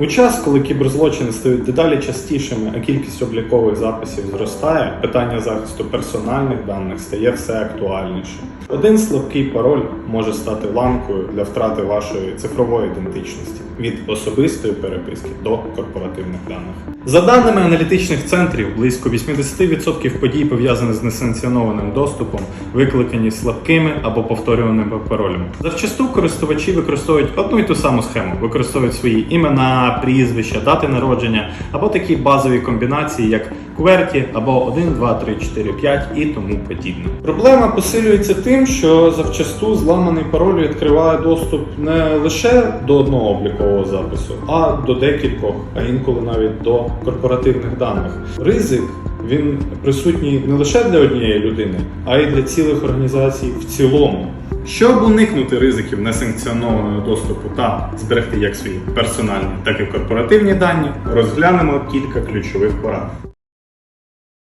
У час, коли кіберзлочини стають дедалі частішими, а кількість облікових записів зростає, питання захисту персональних даних стає все актуальніше. Один слабкий пароль може стати ланкою для втрати вашої цифрової ідентичності від особистої переписки до корпоративних даних. За даними аналітичних центрів, близько 80% подій, пов'язаних з несанкціонованим доступом, викликані слабкими або повторюваними паролями. Завчасту користувачі використовують одну й ту саму схему, використовують свої імена, прізвища, дати народження або такі базові комбінації, як QWERTY або 1, 2, 3, 4, 5 і тому подібне. Проблема посилюється тим, що завчасту зламаний пароль відкриває доступ не лише до одного облікового запису, а до декількох, а інколи навіть до корпоративних даних. Ризик він присутній не лише для однієї людини, а й для цілих організацій в цілому. Щоб уникнути ризиків несанкціонованого доступу та зберегти як свої персональні, так і корпоративні дані, розглянемо кілька ключових порад.